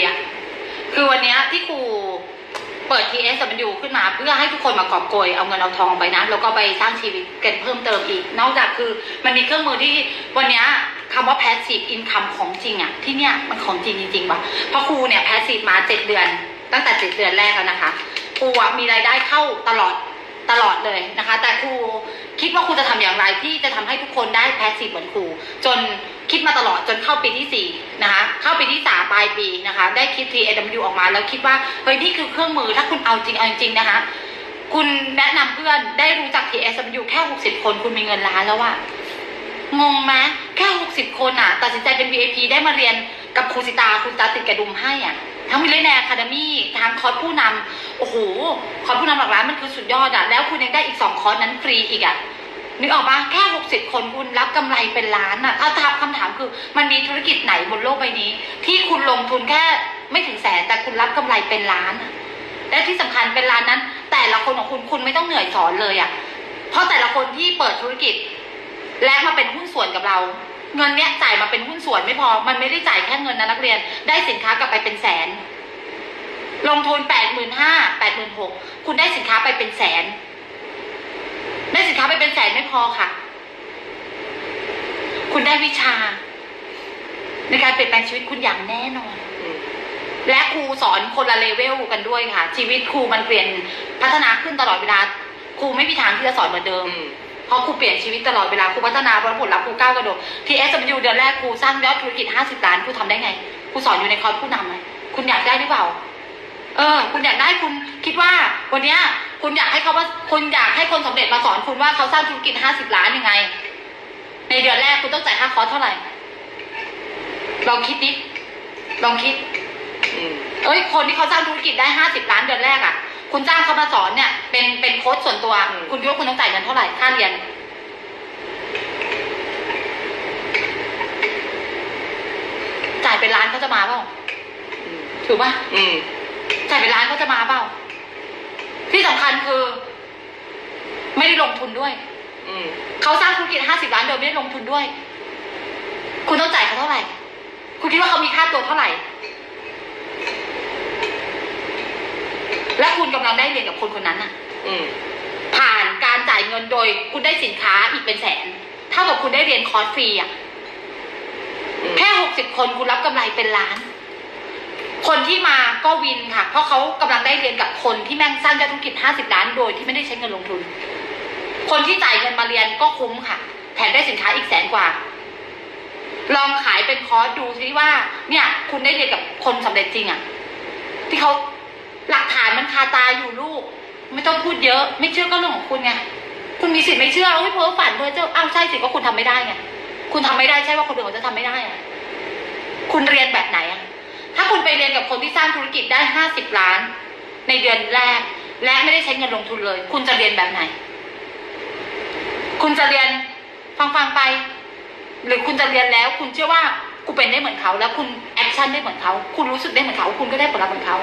ยอะคือวันนี้ที่ครูเปิด TS มันอยู่ขึ้นมา เพื่อให้ทุกคนมากอบโกยเอาเงินเอาทองไปนะ แล้วก็ไปสร้างชีวิตกันเพิ่มเติมอีก นอกจากคือมันมีเครื่องมือที่วันนี้คำว่า passive income ของจริงอะที่เนี่ยมันของจริงจริงๆว่ะเพราะครูเนี่ย passive มาเจ็ดเดือน ตั้งแต่เจ็ดเดือนแรกแล้วนะคะครูอะมีรายได้เข้าตลอด ลอดเลยนะคะ แต่ครูคิดว่าครูจะทำอย่างไรที่จะทำให้ทุกคนได้ passive เหมือนครู จนคิดมาตลอดจนเข้าปีที่สี่นะคะ เข้าปีที่สามปลายปีนะคะ ได้คิด TAW ออกมาแล้วคิดว่าเฮ้ยนี่คือเครื่องมือถ้าคุณเอาจริงเอาจริงนะคะคุณแนะนำเพื่อนได้รู้จัก TSW แค่ 60 คนคุณมีเงินล้านแล้วอะงงไหมแค่ 60 คนอะตัดสินใจเป็น VIP ได้มาเรียนกับครูสิตาครูสิตาติดกระดุมให้อะ ทั้งมิเลเนียคาเดมี่ทางคอร์สผู้นำโอ้โหคอร์สผู้นำหลักล้านมันคือสุดยอดอะแล้วคุณยังได้อีก2คอร์สนั้นฟรีอีกอะนึกออกปะแค่ 60 คนคุณรับกำไรเป็นล้านอะถ้าถามคำถามคือ มันมีธุรกิจไหนบนโลกใบนี้ ที่คุณลงทุนแค่ไม่ถึงแสนแต่คุณรับกำไรเป็นล้านอะและที่สำคัญเป็นร้านนั้น แต่ละคนของคุณคุณไม่ต้องเหนื่อยสอนเลยอะเพราะแต่ละคนที่เปิดธุรกิจ และมาเป็นหุ้นส่วนกับเรา เงินเนี้ยจ่ายมาเป็นหุ้นส่วนไม่พอ มันไม่ได้จ่ายแค่เงินนะนักเรียน ได้สินค้ากลับไปเป็นแสน ลงทุนแปดหมื่นห้าแปดหมื่นหกคุณได้สินค้าไปเป็นแสน ได้สินค้าไปเป็นแสนไม่พอค่ะ คุณได้วิชา ในการเปลี่ยนแปลงชีวิตคุณอย่างแน่นอน และครูสอนคนละเลเวลกันด้วยค่ะ ชีวิตครูมันเปลี่ยนพัฒนาขึ้นตลอดเวลาครูไม่มีทางที่จะสอนเหมือนเดิมม ราะครูเปลี่ยนชีวิตตลอดเวลาครูพัฒนาผลลัพธ์ครูก้าวกระโดดทีเอสยูเดือนแรกครูสร้างยอดธุรกิจ 50 ล้านครูทำได้ไงครูสอนอยู่ในคอร์สผู้นำไหมคุณอยากได้หรือเปล่า เออ คุณอยากได้คุณคิดว่า วันเนี้ย คุณอยากให้เขาว่าคุณอยากให้คนสำเร็จมาสอนคุณว่าเขาสร้างธุรกิจ 50 ล้านยังไง ในเดือนแรกคุณต้องจ่ายค่าคอร์สเท่าไหร่ลองคิดดิลองคิดอืมเอ้ยคนที่เขาสร้างธุรกิจได้ห้าสิบล้านเดือนแรกอะ่ะ คุณจ้างเขามาสอนเนี่ย เป็นเป็นโค้ชส่วนตัวคุณคิดว่าคุณต้องจ่ายเงินเท่าไหร่ค่าเรียน จ่ายเป็นล้านเขาจะมาเปล่าอืมถูกปะอืม จ่ายเป็นล้านเขาจะมาเปล่าที่สำคัญคือ ไม่ได้ลงทุนด้วย อืม เขาสร้างธุรกิจห้าสิบล้านโดยไม่ได้ลงทุนด้วย คุณต้องจ่ายเขาเท่าไหร่ คุณคิดว่าเขามีค่าตัวเท่าไหร่ และคุณกำลังได้เรียนกับคนคนนั้นน่ะอืมผ่านการจ่ายเงินโดย คุณได้สินค้าอีกเป็นแสน เท่ากับคุณได้เรียนคอร์สฟรีอะอืมแค่หกสิบคนคุณรับกำไรเป็นล้าน คนที่มาก็วินค่ะ เพราะเขากำลังได้เรียนกับคนที่แม่งสร้างยอดธุรกิจห้าสิบล้านโดยที่ไม่ได้ใช้เงินลงทุน คนที่จ่ายเงินมาเรียนก็คุ้มค่ะ แถมได้สินค้าอีกแสนกว่า ลองขายเป็นคอร์สดูซิว่า เนี่ย คุณได้เรียนกับคนสำเร็จจริงอะที่เขา หลักฐานมันคาตาอยู่ลูก ไม่ต้องพูดเยอะ ไม่เชื่อก็เรื่องของคุณไงคุณมีสิทธิ์ไม่เชื่อเอ้ยเพ้อฝันเพ้อเจ้าอ้าวใช่สิก็คุณทำไม่ได้ไงคุณทำไม่ได้ใช่ว่าคนอื่นเขาจะทำไม่ได้อะคุณเรียนแบบไหนอะถ้าคุณไปเรียนกับคนที่สร้างธุรกิจได้ห้าสิบล้าน ในเดือนแรก และไม่ได้ใช้เงินลงทุนเลย คุณจะเรียนแบบไหน คุณจะเรียนฟังฟังไป หรือคุณจะเรียนแล้ว คุณเชื่อว่ากูเป็นได้เหมือนเขา แล้วคุณแอคชั่นได้เหมือนเขา คุณรู้สึกได้เหมือนเขา คุณก็ได้ผลลัพธ์เหมือนเขา